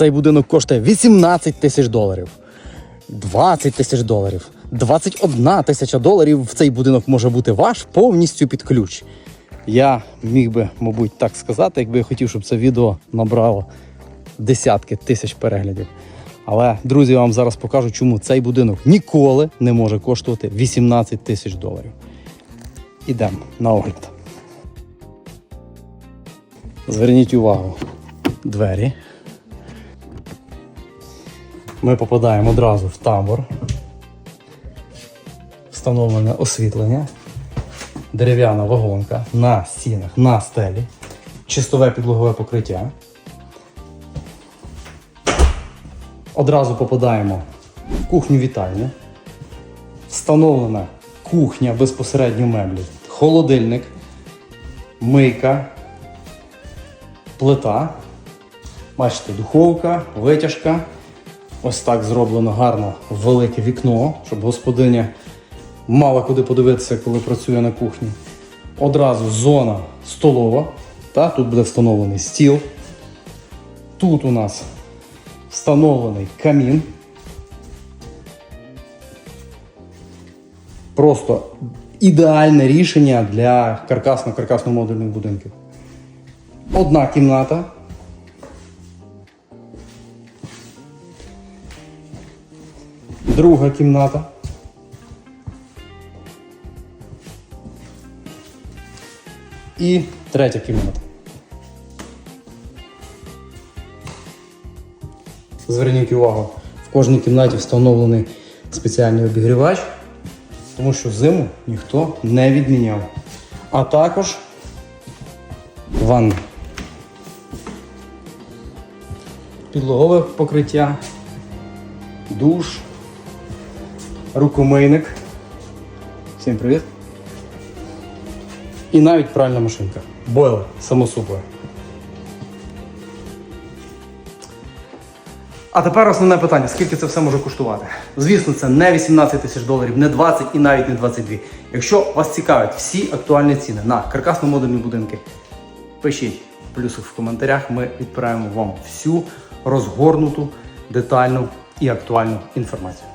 Цей будинок коштує 18 тисяч доларів, 20 тисяч доларів, 21 тисяча доларів. В цей будинок може бути ваш повністю під ключ. Я міг би, мабуть, так сказати, якби я хотів, щоб це відео набрало десятки тисяч переглядів. Але, друзі, я вам зараз покажу, чому цей будинок ніколи не може коштувати 18 тисяч доларів. Ідемо на огляд. Зверніть увагу, двері. Ми попадаємо одразу в тамбур. Встановлене освітлення, дерев'яна вагонка на стінах, на стелі, чистове підлогове покриття. Одразу попадаємо в кухню-вітальню. Встановлена кухня безпосередньо меблі, холодильник, мийка, плита. Бачите, духовка, витяжка. Ось так зроблено гарно велике вікно, щоб господиня мала куди подивитися, коли працює на кухні. Одразу зона столова. Та, тут буде встановлений стіл. Тут у нас встановлений камін. Просто ідеальне рішення для каркасно-каркасно модульних будинків. Одна кімната. Друга кімната. І третя кімната. Зверніть увагу, в кожній кімнаті встановлений спеціальний обігрівач, тому що зиму ніхто не відміняв. А також ванна. Підлогове покриття, душ, рукомийник. Всім привіт. І навіть пральна машинка. Бойлер, само собою. А тепер основне питання: скільки це все може коштувати? Звісно, це не 18 тисяч доларів, не 20 і навіть не 22. Якщо вас цікавлять всі актуальні ціни на каркасно-модульні будинки, пишіть плюси в коментарях. Ми відправимо вам всю розгорнуту, детальну і актуальну інформацію.